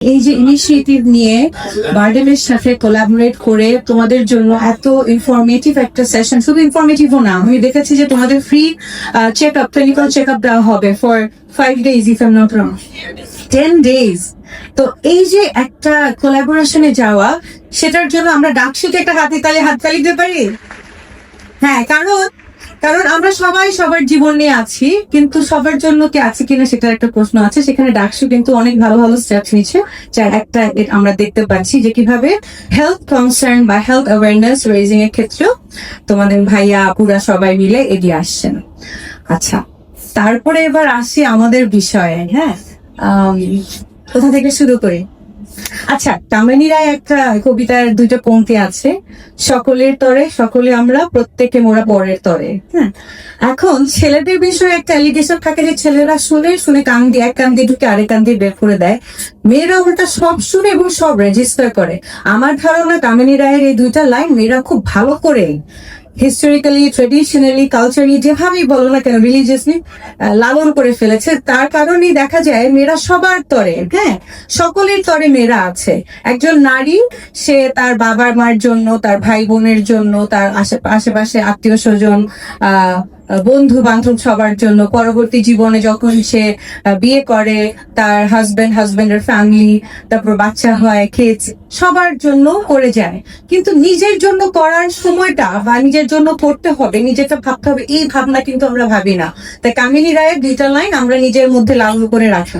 এই যে ইনিশিয়েটিভ নিয়ে বার্ডেনের সাথে কোলাবোরেট করে তোমাদের জন্য এত ইনফরমেটিভ একটা সেশন শুধু ইনফরমেটিভও না, আমি দেখেছি যে তোমাদের free check up clinical check up দেওয়া হবে for five days if I'm not wrong ten days তো এই যে একটা কোলাবোরেশনে যাওয়া, সেটার জন্য আমরা ডাকসুতে একটা হাতে তালে হাত তালি দিতে পারি? হ্যাঁ কারণ কারণ আমরা সবাই সবার জীবন নিয়ে আছি, কিন্তু সবার জন্য কি আছে কিনা সেটার একটা প্রশ্ন আছে। সেখানে ডাকসু কিন্তু অনেক ভালো ভালো স্টেপস নিচ্ছে একটা আমরা দেখতে পাচ্ছি যে কীভাবে হেলথ কনসার্ন বা হেলথ অ্যাওয়ারনেস রেজিং এর ক্ষেত্রেও তোমাদের ভাইয়া, আপুরা সবাই মিলে এগিয়ে আসছেন। আচ্ছা তারপরে এবার আসি আমাদের বিষয়ে হ্যাঁ? কোথা থেকে শুরু করি? আচ্ছা কামিনী রায় একটা কবিতার দুইটা পংক্তি আছে, সকলের তরে, সকলে আমরা, প্রত্যেকে মোরা পরের তরে। হ্যাঁ এখন ছেলেদের বিষয়ে একটা অ্যালিগেশন থাকে যে ছেলেরা শুনে শুনে কান দিয়ে, এক কান দিয়ে ঢুকে আরেক কান দিয়ে বের করে দেয়। মেয়েরা ওটা সব শুনে এবং সব রেজিস্টার করে। আমার ধারণা কামিনী রায়ের এই দুইটা লাইন মেয়েরা খুব ভালো করে হিস্টোরিক্যালি ট্রেডিশনালি কালচারালি যেভাবেই বলো না কেন রিলিজিয়াসলি লালন করে ফেলেছে, তার কারণেই দেখা যায় মেয়েরা সবার তরে হ্যাঁ? সকলের তরে মেয়েরা আছে। একজন নারী, সে তার বাবার মার জন্য, তার ভাই বোনের জন্য, তার আশে- আশেপাশে আত্মীয় স্বজন, আহ বন্ধু বান্ধব সবার জন্য পরবর্তী জীবনে যখন সে বিয়ে করে, তার হাজবেন্ড হাজব্যান্ডের ফ্যামিলি তারপর বাচ্চা হয় খেয়েছে সবার জন্য করে যায়। কিন্তু নিজের জন্য করার সময়টা বা নিজের জন্য করতে হবে, নিজেকে ভাবতে হবে, এই ভাবনা কিন্তু আমরা ভাবি না। তাই কামিনী রায়ের দুইটা লাইন আমরা নিজের মধ্যে লালন করে রাখি।